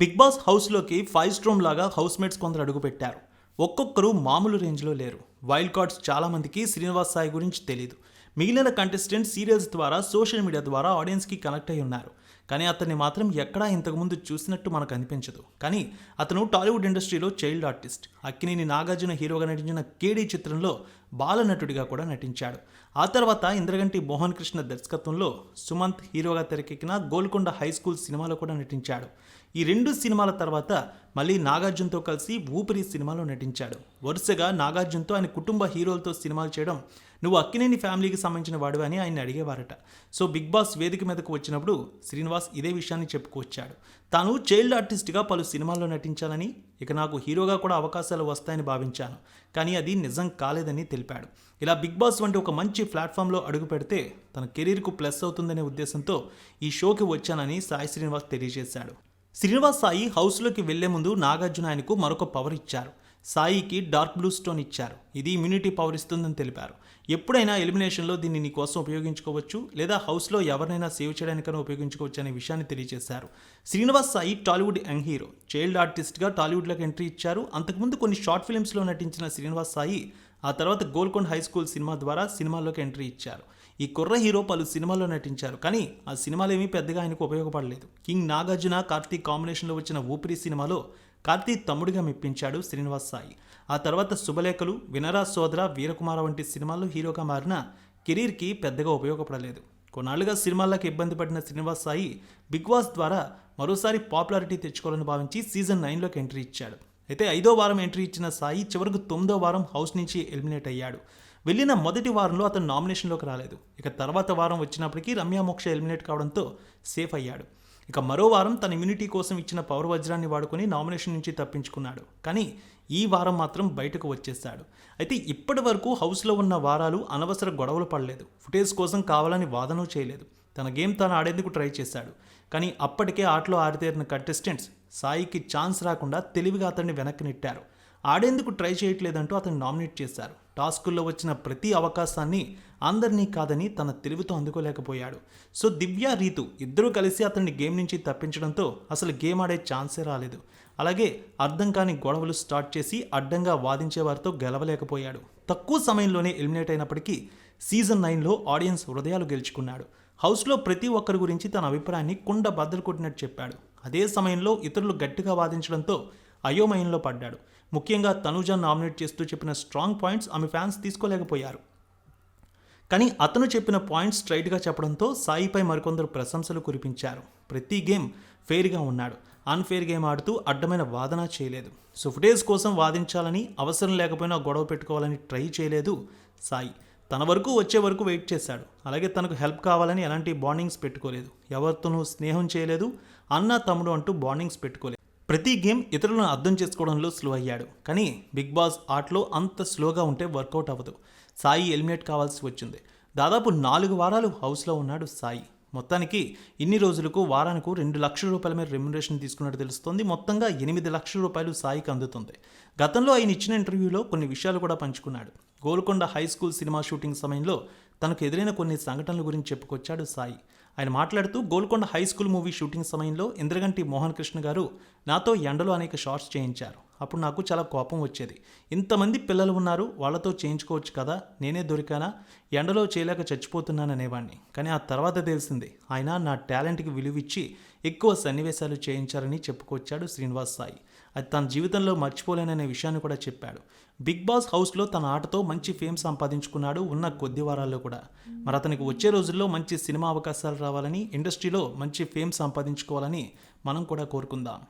Big Boss హౌస్లోకి five storm లాగా housemates కొందరు అడుగుపెట్టారు. ఒక్కొక్కరు మామూలు రేంజ్లో లేరు. వైల్డ్ కార్డ్స్ చాలామందికి శ్రీనివాస్ సాయి గురించి తెలియదు మిగిలిన కంటెస్టెంట్ సీరియల్స్ ద్వారా సోషల్ మీడియా ద్వారా ఆడియన్స్కి కనెక్ట్ అయి ఉన్నారు. కానీ అతన్ని మాత్రం ఎక్కడా ఇంతకుముందు చూసినట్టు మనకు అనిపించదు. కానీ అతను టాలీవుడ్ ఇండస్ట్రీలో చైల్డ్ ఆర్టిస్ట్. అక్కినేని నాగార్జున హీరోగా నటించిన కేడీ చిత్రంలో బాలనటుడిగా కూడా నటించాడు. ఆ తర్వాత ఇంద్రగంటి మోహన్ కృష్ణ దర్శకత్వంలో సుమంత్ హీరోగా తెరకెక్కిన గోల్కొండ హై స్కూల్ సినిమాలో కూడా నటించాడు. ఈ రెండు సినిమాల తర్వాత మళ్ళీ నాగార్జునతో కలిసి ఊపిరి సినిమాలో నటించాడు. వరుసగా నాగార్జునతో ఆయన కుటుంబ హీరోలతో సినిమాలు చేయడం నువ్వు అక్కినేని ఫ్యామిలీకి సంబంధించిన వాడివి అని ఆయన అడిగేవారట. సో బిగ్ బాస్ వేదిక మీదకు వచ్చినప్పుడు శ్రీనివాస్ ఇదే విషయాన్ని చెప్పుకొచ్చాడు. తాను చైల్డ్ ఆర్టిస్ట్గా పలు సినిమాల్లో నటించాలని ఇక నాకు హీరోగా కూడా అవకాశాలు వస్తాయని భావించాను. కానీ అది నిజం కాలేదని తెలిపాడు. ఇలా బిగ్ బాస్ వంటి ఒక మంచి ప్లాట్ఫామ్లో అడుగు పెడితే తన కెరీర్కు ప్లస్ అవుతుందనే ఉద్దేశంతో ఈ షోకి వచ్చానని సాయి శ్రీనివాస్ తెలియజేశాడు. శ్రీనివాస్ సాయి హౌస్లోకి వెళ్ళే ముందు నాగార్జున ఆయనకు మరొక పవర్ ఇచ్చారు. సాయికి డార్క్ బ్లూ స్టోన్ ఇచ్చారు. ఇది ఇమ్యూనిటీ పవర్ ఇస్తుందని తెలిపారు. ఎప్పుడైనా ఎలిమినేషన్లో దీన్ని నీ కోసం ఉపయోగించుకోవచ్చు లేదా హౌస్లో ఎవరినైనా సేవ్ చేయడానికైనా ఉపయోగించుకోవచ్చు అనే విషయాన్ని తెలియజేశారు. Srinivas Sai Tollywood young hero. Child ఆర్టిస్ట్గా టాలీవుడ్లోకి ఎంట్రీ ఇచ్చారు. అంతకుముందు కొన్ని షార్ట్ ఫిల్మ్స్లో నటించిన శ్రీనివాస్ సాయి ఆ తర్వాత గోల్కొండ హై స్కూల్ సినిమా ద్వారా సినిమాల్లోకి ఎంట్రీ ఇచ్చారు. ఈ కుర్ర హీరో పలు సినిమాల్లో నటించారు. కానీ ఆ సినిమాలు ఏమీ పెద్దగా ఆయనకు ఉపయోగపడలేదు. కింగ్ నాగార్జున కార్తీక్ కాంబినేషన్లో వచ్చిన ఊపిరి సినిమాలో కార్తీక్ తమ్ముడిగా మెప్పించాడు శ్రీనివాస్ సాయి. ఆ తర్వాత శుభలేఖలు వినరా సోదర వీరకుమార వంటి సినిమాల్లో హీరోగా మారిన కెరీర్కి పెద్దగా ఉపయోగపడలేదు. కొన్నాళ్ళుగా సినిమాలకు ఇబ్బంది పడిన శ్రీనివాస్ సాయి బిగ్ బాస్ ద్వారా మరోసారి పాపులారిటీ తెచ్చుకోవాలని భావించి సీజన్ నైన్లోకి ఎంట్రీ ఇచ్చాడు. అయితే ఐదో వారం ఎంట్రీ ఇచ్చిన సాయి చివరకు తొమ్మిదో వారం హౌస్ నుంచి ఎలిమినేట్ అయ్యాడు. వెళ్ళిన మొదటి వారంలో అతను నామినేషన్లోకి రాలేదు. ఇక తర్వాత వారం వచ్చినప్పటికీ రమ్య మోక్ష ఎలిమినేట్ కావడంతో సేఫ్ అయ్యాడు. ఇక మరో వారం తన ఇమ్యూనిటీ కోసం ఇచ్చిన పవర్ వజ్రాన్ని వాడుకొని నామినేషన్ నుంచి తప్పించుకున్నాడు. కానీ ఈ వారం మాత్రం బయటకు వచ్చేశాడు. అయితే ఇప్పటి వరకు హౌస్లో ఉన్న వారాలు అనవసర గొడవలు పడలేదు. ఫుటేజ్ కోసం కావాలని వాదన చేయలేదు. తన గేమ్ తాను ఆడేందుకు ట్రై చేశాడు. కానీ అప్పటికే ఆటలో ఆరితేరిన కంటెస్టెంట్స్ సాయికి ఛాన్స్ రాకుండా తెలివిగా అతన్ని వెనక్కి నెట్టారు. ఆడేందుకు ట్రై చేయట్లేదంటూ అతను నామినేట్ చేశారు. టాస్కుల్లో వచ్చిన ప్రతి అవకాశాన్ని అందరినీ కాదని తన తెలివితో అందుకోలేకపోయాడు. సో దివ్య రీతు ఇద్దరూ కలిసి అతన్ని గేమ్ నుంచి తప్పించడంతో అసలు గేమ్ ఆడే ఛాన్సే రాలేదు. అలాగే అర్థం కాని గొడవలు స్టార్ట్ చేసి అడ్డంగా వాదించే వారితో గెలవలేకపోయాడు. తక్కువ సమయంలోనే ఎలిమినేట్ అయినప్పటికీ సీజన్ నైన్లో ఆడియన్స్ హృదయాలు గెలుచుకున్నాడు. హౌస్లో ప్రతి ఒక్కరి గురించి తన అభిప్రాయాన్ని కుండ బద్దలు కొట్టినట్టు చెప్పాడు. అదే సమయంలో ఇతరులు గట్టిగా వాదించడంతో అయోమయంలో పడ్డాడు. ముఖ్యంగా తనుజ నామినేట్ చేస్తూ చెప్పిన స్ట్రాంగ్ పాయింట్స్ ఆమె ఫ్యాన్స్ తీసుకోలేకపోయారు. కానీ అతను చెప్పిన పాయింట్స్ స్ట్రైట్గా చెప్పడంతో సాయిపై మరికొందరు ప్రశంసలు కురిపించారు. ప్రతి గేమ్ ఫెయిర్గా ఉన్నాడు. అన్ఫెయిర్ గేమ్ ఆడుతూ అడ్డమైన వాదన చేయలేదు. సుఫ్టేజ్ కోసం వాదించాలని అవసరం లేకపోయినా గొడవ పెట్టుకోవాలని ట్రై చేయలేదు సాయి. తన వరకు వచ్చే వరకు వెయిట్ చేశాడు. అలాగే తనకు హెల్ప్ కావాలని ఎలాంటి బాండింగ్స్ పెట్టుకోలేదు. ఎవరితోనూ స్నేహం చేయలేదు. అన్న తమ్ముడు అంటూ బాండింగ్స్ పెట్టుకోలేదు. ప్రతి గేమ్ ఇతరులను అర్థం చేసుకోవడంలో స్లో అయ్యాడు. కానీ బిగ్ బాస్ ఆటలో అంత స్లోగా ఉంటే వర్కౌట్ అవ్వదు. సాయి ఎలిమినేట్ కావాల్సి వచ్చింది. దాదాపు నాలుగు వారాలు హౌస్లో ఉన్నాడు సాయి. మొత్తానికి ఇన్ని రోజులకు వారానికి రెండు లక్షల రూపాయల మీద రెమ్యునరేషన్ తీసుకున్నట్టు తెలుస్తోంది. మొత్తంగా ఎనిమిది లక్షల రూపాయలు సాయికి అందుతుంది. గతంలో ఆయన ఇచ్చిన ఇంటర్వ్యూలో కొన్ని విషయాలు కూడా పంచుకున్నాడు. Golconda high school cinema shooting సమయంలో తనకు ఎదురైన కొన్ని సంఘటనల గురించి చెప్పుకొచ్చాడు సాయి. ఆయన మాట్లాడుతూ Golconda high school movie shooting సమయంలో ఇంద్రగంటి మోహన్ కృష్ణ గారు నాతో ఎండలో అనేక షార్ట్స్ చేయించారు. అప్పుడు నాకు చాలా కోపం వచ్చేది. ఇంతమంది పిల్లలు ఉన్నారు వాళ్ళతో చేయించుకోవచ్చు కదా నేనే దొరికానా? ఎండలో చేయలేక చచ్చిపోతున్నాను అనేవాడిని కానీ ఆ తర్వాత తెలిసింది ఆయన నా టాలెంట్కి విలువిచ్చి ఎక్కువ సన్నివేశాలు చేయించారని చెప్పుకొచ్చాడు శ్రీనివాస్ సాయి. అది తన జీవితంలో మర్చిపోలేననే విషయాన్ని కూడా చెప్పాడు. బిగ్ బాస్ హౌస్లో తన ఆటతో మంచి ఫేమ్ సంపాదించుకున్నాడు ఉన్న కొద్ది వారాల్లో కూడా. మరి అతనికి వచ్చే రోజుల్లో మంచి సినిమా అవకాశాలు రావాలని ఇండస్ట్రీలో మంచి ఫేమ్ సంపాదించుకోవాలని మనం కూడా కోరుకుందాం.